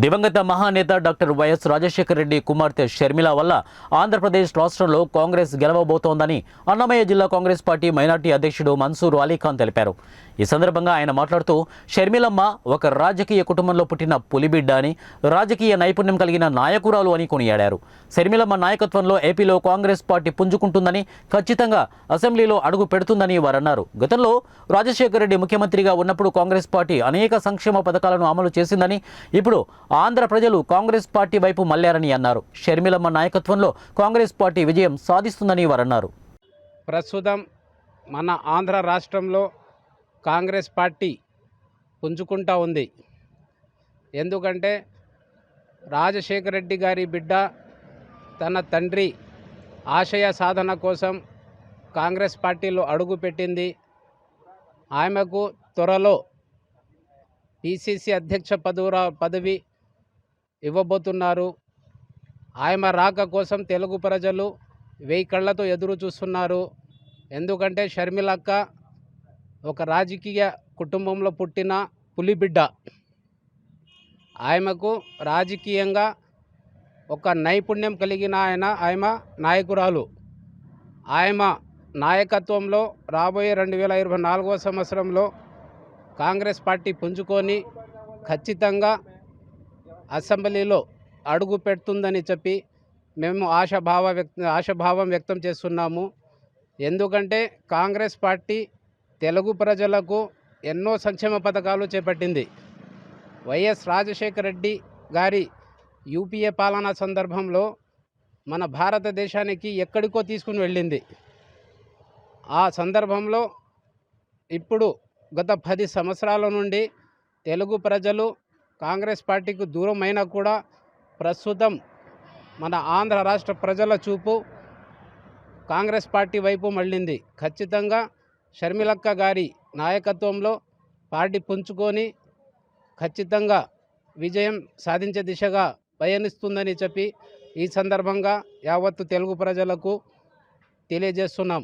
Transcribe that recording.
దివంగత మహానేత doctor YS Rajasekhara Reddy కుమార్తె షర్మిల వల్ల ఆంధ్రప్రదేశ్ రాష్ట్రంలో కాంగ్రెస్ గెలవబోతోందని అన్నమయ్య జిల్లా కాంగ్రెస్ పార్టీ మైనార్టీ అధ్యక్షుడు మన్సూర్ అలీఖాన్ తెలిపారు. ఈ సందర్భంగా ఆయన మాట్లాడుతూ షర్మిలమ్మ ఒక రాజకీయ కుటుంబంలో పుట్టిన పులిబిడ్డ అని రాజకీయ నైపుణ్యం కలిగిన నాయకురాలు అని కొనియాడారు. షర్మిలమ్మ నాయకత్వంలో ఏపీలో కాంగ్రెస్ పార్టీ పుంజుకుంటుందని ఖచ్చితంగా అసెంబ్లీలో అడుగు పెడుతుందని వారన్నారు. గతంలో రాజశేఖర రెడ్డి ముఖ్యమంత్రిగా ఉన్నప్పుడు కాంగ్రెస్ పార్టీ అనేక సంక్షేమ పథకాలను అమలు చేసిందని ఇప్పుడు ఆంధ్ర ప్రజలు కాంగ్రెస్ పార్టీ వైపు మళ్ళారని అన్నారు. షర్మిలమ్మ నాయకత్వంలో కాంగ్రెస్ పార్టీ విజయం సాధిస్తుందని వారన్నారు. ప్రస్తుతం మన ఆంధ్ర రాష్ట్రంలో కాంగ్రెస్ పార్టీ పుంజుకుంటా ఉంది. ఎందుకంటే రాజశేఖర రెడ్డి గారి బిడ్డ తన తండ్రి ఆశయ సాధన కోసం కాంగ్రెస్ పార్టీలో అడుగుపెట్టింది ఆమెకు త్వరలో పిసిసి అధ్యక్ష పదవురా పదవి ఇవ్వబోతున్నారు. ఆయన రాక కోసం తెలుగు ప్రజలు వెయ్యి కళ్ళతో ఎదురు చూస్తున్నారు. ఎందుకంటే షర్మిలక్క ఒక రాజకీయ కుటుంబంలో పుట్టిన పులిబిడ్డ. ఆయమకు రాజకీయంగా ఒక నైపుణ్యం కలిగిన ఆయన ఆయన నాయకురాలు. ఆయన నాయకత్వంలో రాబోయే రెండు వేల ఇరవై నాలుగవ సంవత్సరంలో కాంగ్రెస్ పార్టీ పుంజుకొని ఖచ్చితంగా అసెంబ్లీలో అడుగు పెడుతుందని చెప్పి మేము ఆశాభావ వ్యక్త ఆశాభావం వ్యక్తం చేస్తున్నాము. ఎందుకంటే కాంగ్రెస్ పార్టీ తెలుగు ప్రజలకు ఎన్నో సంక్షేమ పథకాలు చేపట్టింది. వైఎస్ రాజశేఖర రెడ్డి గారి యూపీఏ పాలనా సందర్భంలో మన భారతదేశానికి ఎక్కడికో తీసుకుని వెళ్ళింది. ఆ సందర్భంలో ఇప్పుడు గత పది సంవత్సరాల నుండి తెలుగు ప్రజలు కాంగ్రెస్ పార్టీకి దూరం అయినా కూడా ప్రస్తుతం మన ఆంధ్ర రాష్ట్ర ప్రజల చూపు కాంగ్రెస్ పార్టీ వైపు మళ్ళింది. ఖచ్చితంగా షర్మిలక్క గారి నాయకత్వంలో పార్టీ పుంజుకొని ఖచ్చితంగా విజయం సాధించే దిశగా పయనిస్తుందని చెప్పి ఈ సందర్భంగా యావత్తు తెలుగు ప్రజలకు తెలియజేస్తున్నాం.